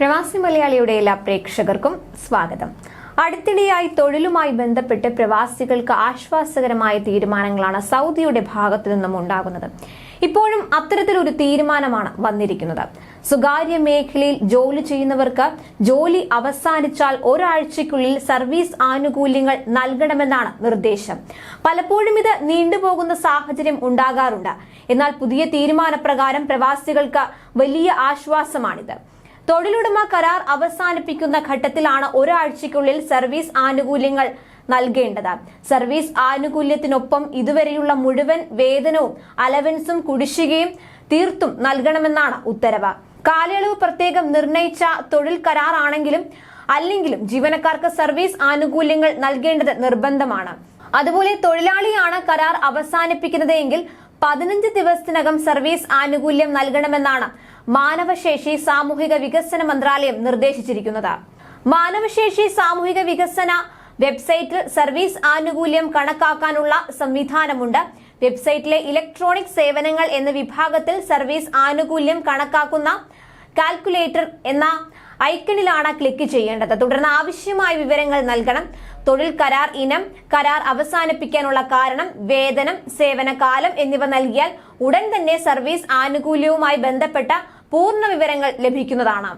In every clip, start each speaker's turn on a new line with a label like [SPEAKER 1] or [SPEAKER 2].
[SPEAKER 1] പ്രവാസി മലയാളിയുടെ എല്ലാ പ്രേക്ഷകർക്കും സ്വാഗതം. അടുത്തിടെയായി തൊഴിലുമായി ബന്ധപ്പെട്ട് പ്രവാസികൾക്ക് ആശ്വാസകരമായ തീരുമാനങ്ങളാണ് സൗദിയുടെ ഭാഗത്തു നിന്നും ഉണ്ടാകുന്നത്. ഇപ്പോഴും അത്തരത്തിലൊരു തീരുമാനമാണ് വന്നിരിക്കുന്നത്. സ്വകാര്യ മേഖലയിൽ ജോലി ചെയ്യുന്നവർക്ക് ജോലി അവസാനിച്ചാൽ ഒരാഴ്ചയ്ക്കുള്ളിൽ സർവീസ് ആനുകൂല്യങ്ങൾ നൽകണമെന്നാണ് നിർദ്ദേശം. പലപ്പോഴും ഇത് നീണ്ടുപോകുന്ന സാഹചര്യം ഉണ്ടാകാറുണ്ട്. എന്നാൽ പുതിയ തീരുമാനപ്രകാരം പ്രവാസികൾക്ക് വലിയ ആശ്വാസമാണിത്. തൊഴിലുടമ കരാർ അവസാനിപ്പിക്കുന്ന ഘട്ടത്തിലാണ് ഒരാഴ്ചയ്ക്കുള്ളിൽ സർവീസ് ആനുകൂല്യങ്ങൾ നൽകേണ്ടത്. സർവീസ് ആനുകൂല്യത്തിനൊപ്പം ഇതുവരെയുള്ള മുഴുവൻ വേതനവും അലവൻസും കുടിശ്ശികയും തീർത്തും നൽകണമെന്നാണ് ഉത്തരവ്. കാലയളവ് പ്രത്യേകം നിർണയിച്ച തൊഴിൽ കരാറാണെങ്കിലും അല്ലെങ്കിലും ജീവനക്കാർക്ക് സർവീസ് ആനുകൂല്യങ്ങൾ നൽകേണ്ടത് നിർബന്ധമാണ്. അതുപോലെ തൊഴിലാളിയാണ് കരാർ അവസാനിപ്പിക്കുന്നത് എങ്കിൽ പതിനഞ്ച് ദിവസത്തിനകം സർവീസ് ആനുകൂല്യം നൽകണമെന്നാണ് മാനവശേഷി സാമൂഹിക വികസന മന്ത്രാലയം നിർദ്ദേശിച്ചിരിക്കുന്നത്. മാനവശേഷി സാമൂഹിക വികസന വെബ്സൈറ്റിൽ സർവീസ് ആനുകൂല്യം കണക്കാക്കാനുള്ള സംവിധാനമുണ്ട്. വെബ്സൈറ്റിലെ ഇലക്ട്രോണിക് സേവനങ്ങൾ എന്ന വിഭാഗത്തിൽ സർവീസ് ആനുകൂല്യം കണക്കാക്കുന്ന കാൽക്കുലേറ്റർ എന്ന ഐക്കണിലാണ് ക്ലിക്ക് ചെയ്യേണ്ടത്. തുടർന്ന് ആവശ്യമായ വിവരങ്ങൾ നൽകണം. തൊഴിൽ കരാർ ഇനം കരാർ അവസാനിപ്പിക്കാനുള്ള കാരണം വേതനം സേവനകാലം എന്നിവ നൽകിയാൽ ഉടൻ തന്നെ സർവീസ് ആനുകൂല്യവുമായി ബന്ധപ്പെട്ട പൂർണ വിവരങ്ങൾ ലഭിക്കുന്നതാണ്.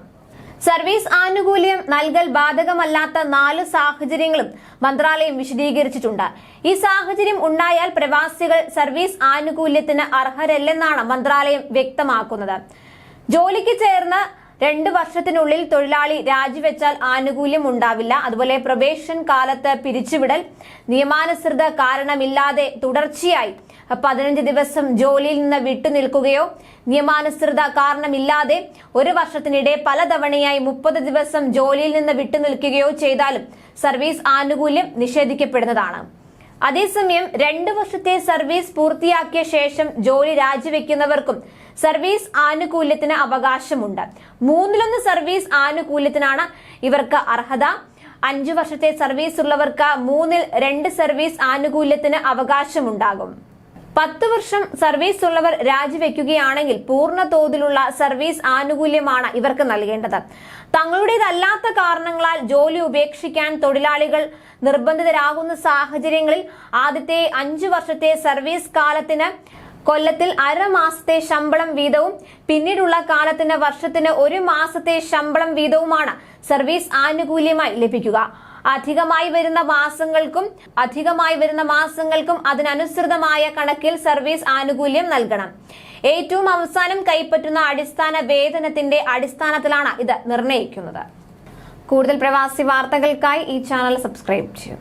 [SPEAKER 1] സർവീസ് ആനുകൂല്യം നൽകൽ ബാധകമല്ലാത്ത നാല് സാഹചര്യങ്ങളും മന്ത്രാലയം വിശദീകരിച്ചിട്ടുണ്ട്. ഈ സാഹചര്യം ഉണ്ടായാൽ പ്രവാസികൾ സർവീസ് ആനുകൂല്യത്തിന് അർഹരല്ലെന്നാണ് മന്ത്രാലയം വ്യക്തമാക്കുന്നത്. ജോലിക്ക് ചേർന്ന് രണ്ട് വർഷത്തിനുള്ളിൽ തൊഴിലാളി രാജിവെച്ചാൽ ആനുകൂല്യം ഉണ്ടാവില്ല. അതുപോലെ പ്രൊബേഷൻ കാലത്ത് പിരിച്ചുവിടൽ നിയമാനുസൃത കാരണമില്ലാതെ തുടർച്ചയായി പതിനഞ്ച് ദിവസം ജോലിയിൽ നിന്ന് വിട്ടുനിൽക്കുകയോ നിയമാനുസൃത കാരണമില്ലാതെ ഒരു വർഷത്തിനിടെ പലതവണയായി മുപ്പത് ദിവസം ജോലിയിൽ നിന്ന് വിട്ടുനിൽക്കുകയോ ചെയ്താലും സർവീസ് ആനുകൂല്യം നിഷേധിക്കപ്പെടുന്നതാണ്. അതേസമയം രണ്ട് വർഷത്തെ സർവീസ് പൂർത്തിയാക്കിയ ശേഷം ജോലി രാജിവെക്കുന്നവർക്കും സർവീസ് ആനുകൂല്യത്തിന് അവകാശമുണ്ട്. മൂന്നിലൊന്ന് സർവീസ് ആനുകൂല്യത്തിനാണ് ഇവർക്ക് അർഹത. അഞ്ചു വർഷത്തെ സർവീസ് ഉള്ളവർക്ക് മൂന്നിൽ രണ്ട് സർവീസ് ആനുകൂല്യത്തിന് അവകാശമുണ്ടാകും. പത്ത് വർഷം സർവീസ് ഉള്ളവർ രാജിവെക്കുകയാണെങ്കിൽ പൂർണ തോതിലുള്ള സർവീസ് ആനുകൂല്യമാണ് ഇവർക്ക് നൽകേണ്ടത്. തങ്ങളുടേതല്ലാത്ത കാരണങ്ങളാൽ ജോലി ഉപേക്ഷിക്കാൻ തൊഴിലാളികൾ നിർബന്ധിതരാകുന്ന സാഹചര്യങ്ങളിൽ ആദ്യത്തെ അഞ്ചു വർഷത്തെ സർവീസ് കാലത്തിന് കൊല്ലത്തിൽ അരമാസത്തെ ശമ്പളം വീതവും പിന്നീടുള്ള കാലത്തിന് വർഷത്തിന് ഒരു മാസത്തെ ശമ്പളം വീതവുമാണ് സർവീസ് ആനുകൂല്യമായി ലഭിക്കുക. അധികമായി വരുന്ന മാസങ്ങൾക്കും അധികമായി വരുന്ന മാസങ്ങൾക്കും അതിനനുസൃതമായ കണക്കിൽ സർവീസ് ആനുകൂല്യം നൽകണം. ഏറ്റവും അവസാനം കൈപ്പറ്റുന്ന അടിസ്ഥാന വേതനത്തിന്റെ അടിസ്ഥാനത്തിലാണ് ഇത് നിർണയിക്കുന്നത് കൂടുതൽ പ്രവാസി വാർത്തകൾക്കായി ഈ ചാനൽ സബ്സ്ക്രൈബ് ചെയ്യും.